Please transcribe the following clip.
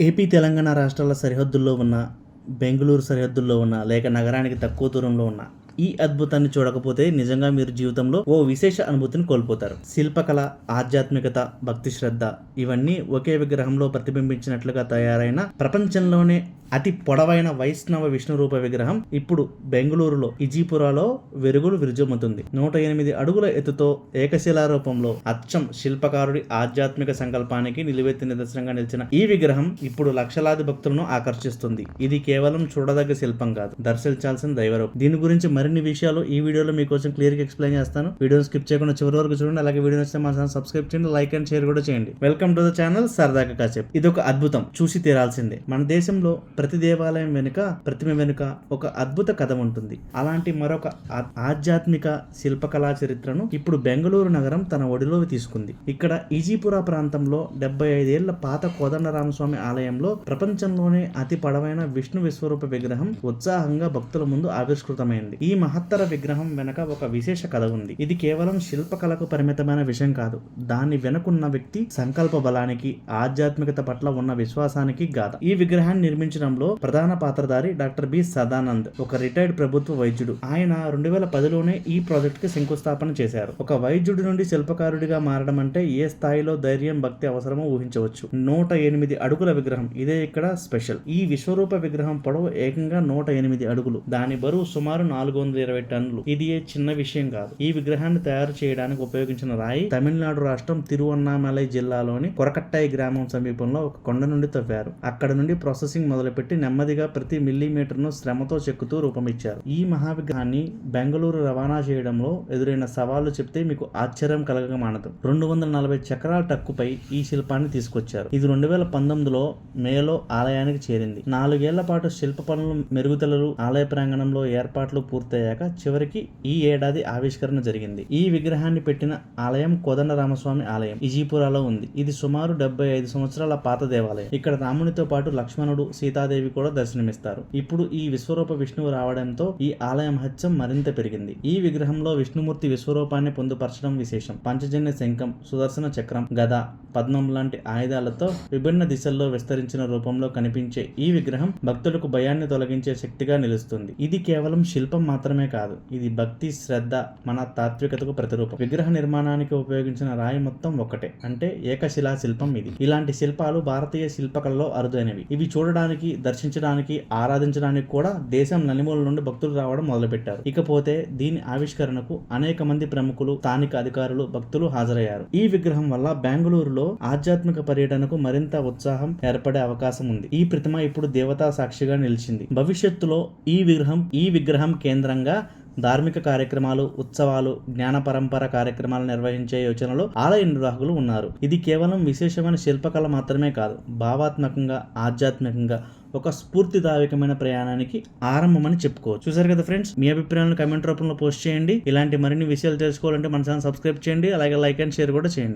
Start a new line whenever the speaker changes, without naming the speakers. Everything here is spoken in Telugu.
ఏపీ తెలంగాణ రాష్ట్రాల సరిహద్దుల్లో ఉన్న బెంగళూరు సరిహద్దుల్లో ఉన్న లేక నగరానికి తక్కువ దూరంలో ఉన్న ఈ అద్భుతాన్ని చూడకపోతే నిజంగా మీరు జీవితంలో ఓ విశేష అనుభూతిని కోల్పోతారు. శిల్పకళ ఆధ్యాత్మికత భక్తి శ్రద్ధ ఇవన్నీ ఒకే విగ్రహంలో ప్రతిబింబించినట్లుగా తయారైన ప్రపంచంలోనే అతి పొడవైన వైష్ణవ విష్ణు రూప విగ్రహం ఇప్పుడు బెంగళూరులో ఇజీపురాలో వెరుగులు విరుజుముతుంది నూట ఎనిమిది అడుగుల ఎత్తుతో ఏకశిలా రూపంలో అచ్చం శిల్పకారుడి ఆధ్యాత్మిక సంకల్పానికి నిలువెత్తి నిదర్శనంగా నిలిచిన ఈ విగ్రహం ఇప్పుడు లక్షలాది భక్తులను ఆకర్షిస్తుంది. ఇది కేవలం చూడదగ్గ శిల్పం కాదు దర్శించాల్సిన దైవరూపం. దీని గురించి మరి మరిన్ని విషయాలు ఈ వీడియోలో మీకోసం క్లియర్గా ఎక్స్ప్లెయిన్ చేస్తాను. వీడియోని స్కిప్ చేయకుండా చివరి వరకు చూడండి. అలాగే వీడియో నచ్చితే మా ఛానల్ సబ్స్క్రైబ్ చేయండి లైక్ అండ్ షేర్ కూడా చేయండి. వెల్కమ్ టు ద ఛానల్ సరదాగా కాసేపు. ఇది ఒక అద్భుతం. చూసి తీరాల్సిందే. మన దేశంలో ప్రతి దేవాలయం వెనుక ప్రతిమ వెనుక ఒక అద్భుత కథ ఉంటుంది. అలాంటి మరొక ఆధ్యాత్మిక శిల్పకళా చరిత్రను ఇప్పుడు బెంగళూరు నగరం తన ఒడిలో తీసుకుంది. ఇక్కడ ఈజీపురా ప్రాంతంలో డెబ్బై ఐదేళ్ళ పాత కోదండరామస్వామి ఆలయంలో ప్రపంచంలోనే అతి పొడవైన విష్ణు విశ్వరూప విగ్రహం ఉత్సాహంగా భక్తుల ముందు ఆవిష్కృతమైంది. ఈ మహత్తర విగ్రహం వెనక ఒక విశేష కథ ఉంది. ఇది కేవలం శిల్పకళకు పరిమితమైన విషయం కాదు. దాని వెనుకున్న వ్యక్తి సంకల్ప బలానికి ఆధ్యాత్మికత పట్ల ఉన్న విశ్వాసానికి గాథ. ఈ విగ్రహాన్ని నిర్మించడంలో ప్రధాన పాత్రధారి డాక్టర్ బి. సదానంద్ ఒక రిటైర్డ్ ప్రభుత్వ వైద్యుడు. ఆయన రెండు వేల పదిలోనే ఈ ప్రాజెక్ట్కి శంకుస్థాపన చేశారు. ఒక వైద్యుడి నుండి శిల్పకారుడిగా మారడం అంటే ఏ స్థాయిలో ధైర్యం భక్తి అవసరమో ఊహించవచ్చు. నూట ఎనిమిది అడుగుల విగ్రహం. ఇదే ఇక్కడ స్పెషల్. ఈ విశ్వరూప విగ్రహం పొడవు ఏకంగా నూట ఎనిమిది అడుగులు. దాని బరువు సుమారు నాలుగు వందల ఇరవై టన్నులు. ఇది ఏ చిన్న విషయం కాదు. ఈ విగ్రహాన్ని తయారు చేయడానికి ఉపయోగించిన రాయి తమిళనాడు రాష్ట్రం తిరువన్నామలై జిల్లాలోని కొరకట్టాయి గ్రామం సమీపంలో ఒక కొండ నుండి తవ్వారు. అక్కడ నుండి ప్రాసెసింగ్ మొదలుపెట్టి నెమ్మదిగా ప్రతి మిల్లీమీటర్ను శ్రమతో చెక్కుతూ రూపమిచ్చారు. ఈ మహావిగ్రహాన్ని బెంగళూరు రవాణా చేయడంలో ఎదురైన సవాళ్ళు చెప్తే మీకు ఆశ్చర్యం కలగక మానదు. రెండు వందల నలభై చక్రాల టక్కుపై ఈ శిల్పాన్ని తీసుకొచ్చారు. ఇది రెండు వేల పంతొమ్మిదిలో మేలో ఆలయానికి చేరింది. నాలుగేళ్ళ పాటు శిల్ప పనులు మెరుగుదలలు ఆలయ ప్రాంగణంలో ఏర్పాట్లు పూర్తయ్యాక చివరికి ఈ ఏడాది ఆవిష్కరణ జరిగింది. ఈ విగ్రహాన్ని పెట్టిన ఆలయం కోదండరామస్వామి ఆలయం ఇజీపురాలో ఉంది. ఇది సుమారు డెబ్బై ఐదు సంవత్సరాల పాత దేవాలయం. ఇక్కడ రామునితో పాటు లక్ష్మణుడు సీతాదేవి కూడా దర్శనమిస్తారు. ఇప్పుడు ఈ విశ్వరూప విష్ణువు రావడంతో ఈ ఆలయ మహత్యం మరింత పెరిగింది. ఈ విగ్రహంలో విష్ణుమూర్తి విశ్వరూపాన్ని పొందుపరచడం విశేషం. పంచజన్య శంఖం సుదర్శన చక్రం గద పద్మం లాంటి ఆయుధాలతో విభిన్న దిశల్లో విస్తరించిన రూపంలో కనిపించే ఈ విగ్రహం భక్తులకు భయాన్ని తొలగించే శక్తిగా నిలుస్తుంది. ఇది కేవలం శిల్పం మాత్రమే కాదు ఇది భక్తి శ్రద్ధ మన తాత్వికతకు ప్రతిరూపం. విగ్రహ నిర్మాణానికి ఉపయోగించిన రాయి మొత్తం ఒక్కటే అంటే ఏకశిలా శిల్పం ఇది. ఇలాంటి శిల్పాలు భారతీయ శిల్పకళలో అరుదైనవి. ఇవి చూడడానికి దర్శించడానికి ఆరాధించడానికి కూడా దేశం నలుమూల నుండి భక్తులు రావడం మొదలుపెట్టారు. ఇకపోతే దీని ఆవిష్కరణకు అనేక మంది ప్రముఖులు స్థానిక అధికారులు భక్తులు హాజరయ్యారు. ఈ విగ్రహం వల్ల బెంగళూరులో ఆధ్యాత్మిక పర్యటనకు మరింత ఉత్సాహం ఏర్పడే అవకాశం ఉంది. ఈ ప్రతిమ ఇప్పుడు దేవతా సాక్షిగా నిలిచింది. భవిష్యత్తులో ఈ విగ్రహం ఈ విగ్రహం కేంద్ర కేంద్రంగా ధార్మిక కార్యక్రమాలు ఉత్సవాలు జ్ఞాన పరంపర కార్యక్రమాలు నిర్వహించే యోచనలో ఆలయ నిర్వాహకులు ఉన్నారు. ఇది కేవలం విశేషమైన శిల్పకళ మాత్రమే కాదు భావాత్మకంగా ఆధ్యాత్మికంగా ఒక స్ఫూర్తిదాయకమైన ప్రయాణానికి ఆరంభమని చెప్పుకోవచ్చు. చూసారు కదా ఫ్రెండ్స్? మీ అభిప్రాయాలను కమెంట్ రూపంలో పోస్ట్ చేయండి. ఇలాంటి మరిన్ని విషయాలు తెలుసుకోవాలంటే మన ఛానల్ సబ్స్క్రైబ్ చేయండి. అలాగే లైక్ అండ్ షేర్ కూడా చేయండి.